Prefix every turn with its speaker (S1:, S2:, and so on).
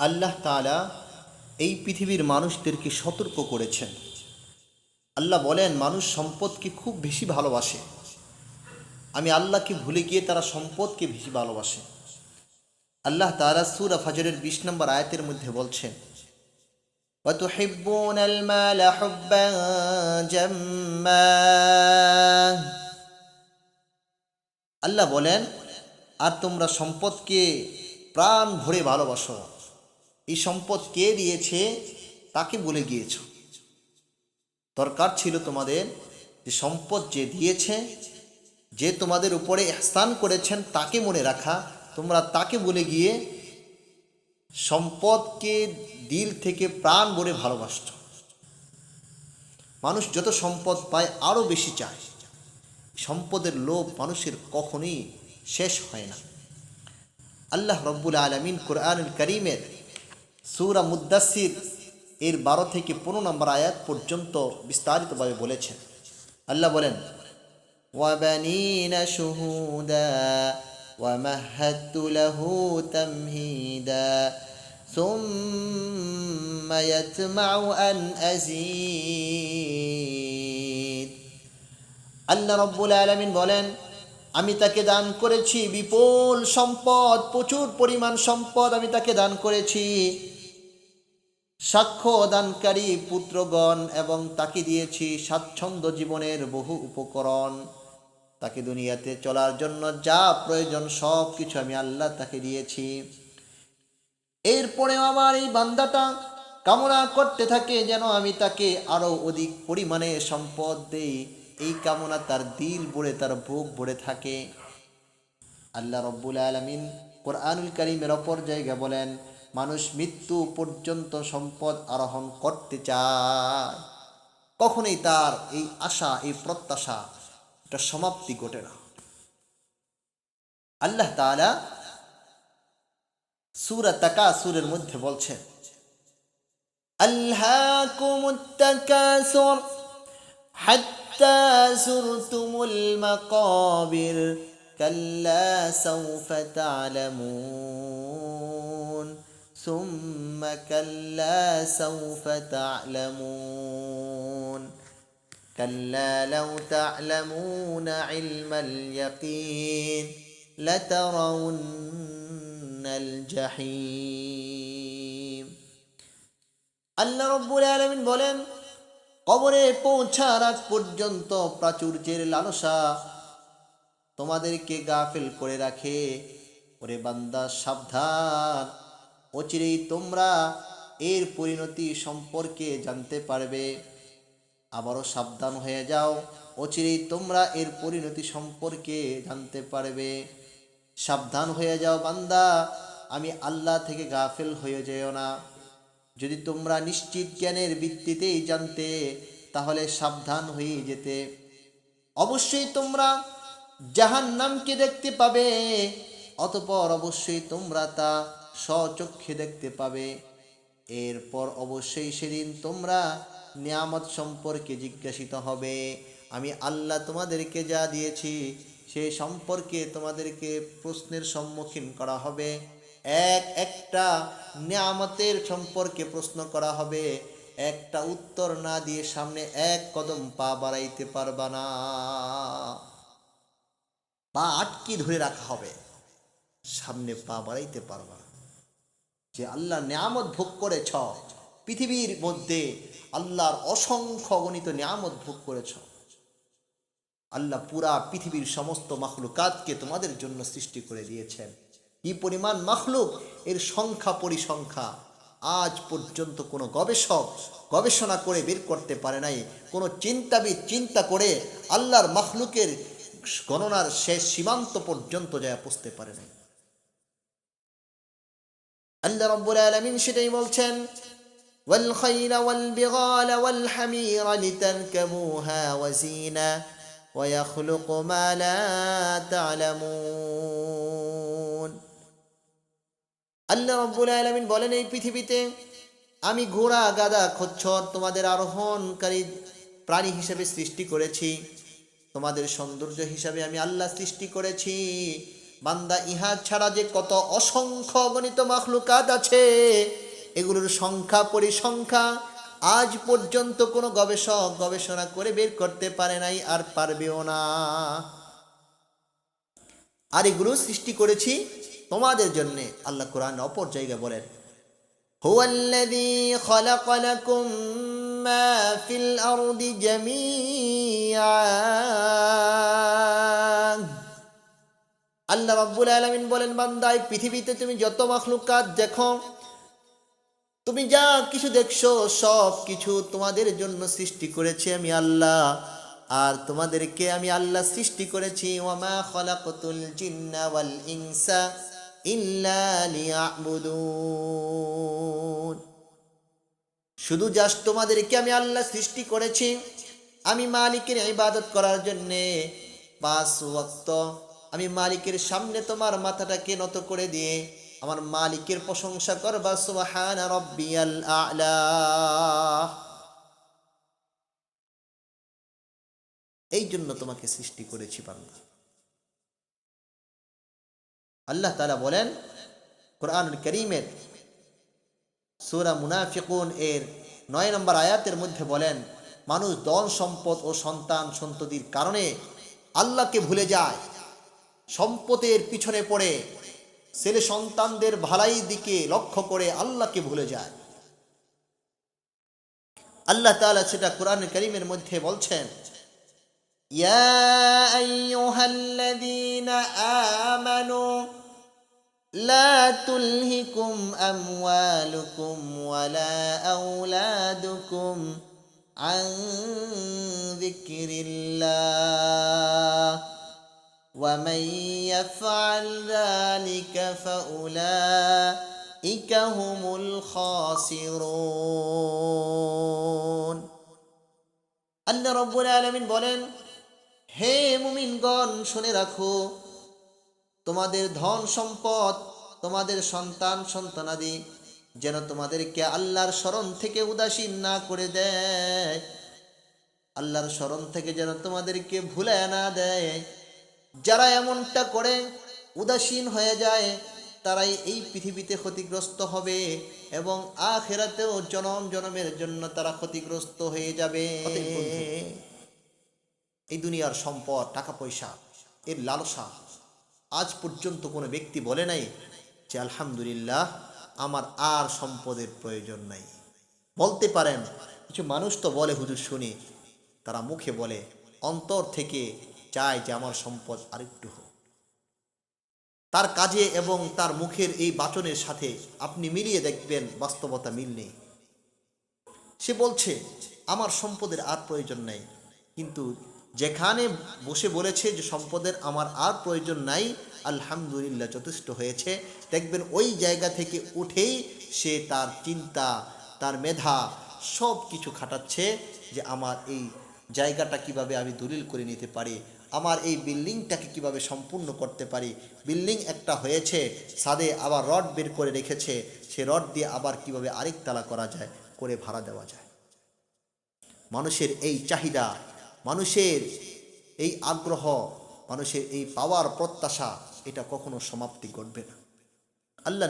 S1: আল্লাহ তাআলা এই পৃথিবীর মানুষদেরকে সতর্ক করেছেন আল্লাহ বলেন মানুষ সম্পদকে খুব বেশি ভালোবাসে আমি আল্লাহকে ভুলে গিয়ে তারা সম্পদকে বেশি ভালোবাসে আল্লাহ তাআলা সূরা ফাজরের বিশ নম্বর আয়াতের মধ্যে বলছেন وتحبون المال حبا جما আল্লাহ বলেন আর তোমরা সম্পদকে প্রাণ ভরে ভালোবাসো এই সম্পদ কে দিয়েছে তাকে বলে গিয়েছ দরকার ছিল তোমাদের যে সম্পদ যে দিয়েছে, যে তোমাদের উপরে স্থান করেছেন তাকে মনে রাখা। তোমরা তাকে বলে গিয়ে সম্পদকে দিল থেকে প্রাণ ভরে ভালোবাসত মানুষ যত সম্পদ পায় আরও বেশি চায়। সম্পদের লোভ মানুষের কখনোই শেষ হয় না। আল্লাহ রব্বুল আলমিন কোরআনুল করিমের সুরা মুদাসির এর বারো থেকে পনেরো নম্বর আয়াত পর্যন্ত বিস্তারিতভাবে বলেছেন আল্লাহ বলেন وبنين شهودا ومهدت له تمهيدا ثم يطمع أن أزيد আল্লাহ রব্বুল আলমিন বলেন আমি তাকে দান করেছি বিপুল সম্পদ প্রচুর পরিমাণ সম্পদ আমি তাকে দান করেছি সাক্ষ্য দানকারী পুত্রগণ এবং তাকে দিয়েছি স্বাচ্ছন্দ্য জীবনের বহু উপকরণ। তাকে দুনিয়াতে চলার জন্য যা প্রয়োজন, সব কিছু আমি আল্লাহ তাকে দিয়েছি। এরপরে আমার এই বান্দাটা কামনা করতে থাকে যেন আমি তাকে আরও অধিক পরিমাণে সম্পদ দেই। এই কামনা তার দিল ভরে তার বুক ভরে থাকে। আল্লাহ রব্বুল আলমিন কোরআনুল করিমের অপর জায়গা বলেন মানুষ মৃত্যু পর্যন্ত সম্পদ আরোহণ করতে চায়। কখনোই তার এই আশা, এই প্রত্যাশা, এটা সমাপ্তি ঘটে না। আল্লাহ তাআলা সুরা তাকা সুরের মধ্যে বলছেন তাকাসুর হাত্তা সুরতুমুল মাকাবির, কাল্লা সাউফা তা'লামুন ثم كلا سوف تعلمون كلا لو تعلمون علم اليقين لترون الجحيم আল্লাহ রব্বুল আলমিন বলেন কবরে পৌঁছার আগ পর্যন্ত প্রাচুর্যের লালসা তোমাদেরকে গাফেল করে রাখে ওরে বান্দা সাবধান অচিরেই তোমরা এর পরিণতি সম্পর্কে জানতে পারবে। আবারও সাবধান হয়ে যাও। অচিরেই তোমরা এর পরিণতি সম্পর্কে জানতে পারবে। সাবধান হয়ে যাও বান্দা। আমি আল্লাহ থেকে গাফেল হয়ে যেও না। যদি তোমরা নিশ্চিত জ্ঞানের ভিত্তিতেই জানতে, তাহলে সাবধান হয়ে যেতে। অবশ্যই তোমরা জাহান নামকে দেখতে পাবে। অতপর অবশ্যই তোমরা তা স্বচক্ষে দেখতে পাবে। এরপর অবশ্যই সেদিন তোমরা নিয়ামত সম্পর্কে জিজ্ঞাসিত হবে। আমি আল্লাহ তোমাদেরকে যা দিয়েছি, সে সম্পর্কে তোমাদেরকে প্রশ্নের সম্মুখীন করা হবে। এক একটা নিয়ামতের সম্পর্কে প্রশ্ন করা হবে। একটা উত্তর না দিয়ে সামনে এক কদম পা বাড়াইতে পারবা না। পা আটকি ধরে রাখা হবে। সামনে পা বাড়াইতে পারবা না। যে আল্লাহ নিয়ামত ভোগ করেছ, পৃথিবীর মধ্যে আল্লাহর অসংখ্য গণিত নিয়ামত ভোগ করেছ। আল্লাহ পুরা পৃথিবীর সমস্ত মাখলুকাতকে তোমাদের জন্য সৃষ্টি করে দিয়েছেন। কি পরিমাণ মাখলুক? এর সংখ্যা পরিসংখ্যা। আজ পর্যন্ত কোনো গবেষক গবেষণা করে বের করতে পারে নাই। কোনো চিন্তাবিদ চিন্তা করে আল্লাহর মাখলুকের গণনার শেষ সীমান্ত পর্যন্ত যায় পুষতে পারে নাই। আল্লাহ রব্বুল আলামিন সেটাই বলছেন والخيل والبغال والحمير لتركبوها وزينة ويخلق ما لا تعلمون আল্লাহ রব্বুল আলামিন বলেন এই পৃথিবীতে আমি ঘোড়া গাদা খচ্চর তোমাদের আরোহণকারী প্রাণী হিসেবে সৃষ্টি করেছি তোমাদের সৌন্দর্য হিসাবে আমি আল্লাহ সৃষ্টি করেছি বান্দা, ইহা ছাড়া যে কত অসংখ্য গণিত মাখলুকাত আছে, এগুলোর সংখ্যা পরিসংখ্যা আজ পর্যন্ত কোনো গবেষক গবেষণা করে বের করতে পারে নাই, আর পারবেও না। আর এগুলো সৃষ্টি করেছি তোমাদের জন্যে, আল্লাহ কোরআন অপর জায়গায় বলেন, হুয়াল্লাযী খলাকালাকুম মা ফিল আরদি জামিআ। আল্লাহ রাব্বুল আলমিন বলেন, বান্দাই, পৃথিবীতে তুমি যত মাখলুকাত দেখো, তুমি যা কিছু দেখছ, সব কিছু তোমাদের জন্য সৃষ্টি করেছি আমি আল্লাহ। আর তোমাদেরকে আমি আল্লাহ সৃষ্টি করেছি, ওয়ামা খলাকতুল জিন্না ওয়াল ইনসা ইল্লা লিয়াবুদুন। শুধু জাস্ট তোমাদেরকে আমি আল্লাহ সৃষ্টি করেছি, আমি মালিকের ইবাদত করার জন্যে পাঁচ ওয়াক্ত আমি মালিকের সামনে তোমার মাথাটাকে নত করে দিয়ে আমার মালিকের প্রশংসা করবা, সুবহান রব্বিয়াল আ'লা। এই জন্য তোমাকে সৃষ্টি করেছি বান্দা। আল্লাহ তাআলা বলেন, কোরআনুল করিমের সূরা মুনাফিকুন এর নয় নম্বর আয়াতের মধ্যে বলেন, মানুষ ধন সম্পদ ও সন্তান সন্ততির কারণে আল্লাহকে ভুলে যায়। সম্পদের পিছনে পড়ে ছেলে সন্তানদের ভালাই দিকে লক্ষ্য করে আল্লাহকে ভুলে যায় আল্লাহ তাআলা সেটা কোরআন করিমের মধ্যে বলছেন ইয়া আইয়ুহাল্লাযীনা আমানু لا تلهكم أموالكم ولا أولادكم عن ذكر الله ومن يفعل ذلك فأولئك هم الخاسرون আল্লাহ রব্বুল আলামিন বলেন হে মুমিনগণ শুনে রাখো তোমাদের ধন সম্পদ তোমাদের সন্তান সন্তানাদি যেন তোমাদেরকে আল্লাহর স্মরণ থেকে উদাসীন না করে দেয় আল্লাহর স্মরণ থেকে যেন তোমাদেরকে ভুলে না দেয় যারা এমনটা করে উদাসীন হয়ে যায় তারাই এই পৃথিবীতে ক্ষতিগ্রস্ত হবে এবং আখেরাতেও জনম জনমের জন্য তারা ক্ষতিগ্রস্ত হয়ে যাবে। এই দুনিয়ার সম্পদ টাকা পয়সা এর লালসা আজ পর্যন্ত কোনো ব্যক্তি বলে নাই যে আলহামদুলিল্লাহ আমার আর সম্পদের প্রয়োজন নাই। বলতে পারেন কিছু মানুষ তো বলে হুজুর শুনি। তারা মুখে বলে অন্তর থেকে চায় যে আমার সম্পদ আরেকটু হোক। তার কাজে এবং তার মুখের এই বাচনের সাথে আপনি মিলিয়ে দেখবেন বাস্তবতা মিল নেই। সে বলছে, আমার সম্পদের আর প্রয়োজন নাই। কিন্তু যেখানে বসে বলেছে যে সম্পদের আমার আর প্রয়োজন নাই, আলহামদুলিল্লাহ যথেষ্ট হয়েছে। দেখবেন ওই জায়গা থেকে উঠেই সে তার চিন্তা, তার মেধা সব কিছু খাটাচ্ছে যে আমার এই জায়গাটা কীভাবে আমি দলিল করে নিতে পারি আমার এই বিল্ডিংটাকে কীভাবে সম্পূর্ণ করতে পারি? বিল্ডিং একটা হয়েছে সাদে আবার রড বের করে রেখেছে, সে রড দিয়ে আবার কীভাবে আরেক তালা করা যায়, করে ভাড়া দেওয়া যায়। মানুষের এই চাহিদা, মানুষের এই আগ্রহ, মানুষের এই পাওয়ার প্রত্যাশা, এটা কখনো সমাপ্তি ঘটবে না। আল্লাহ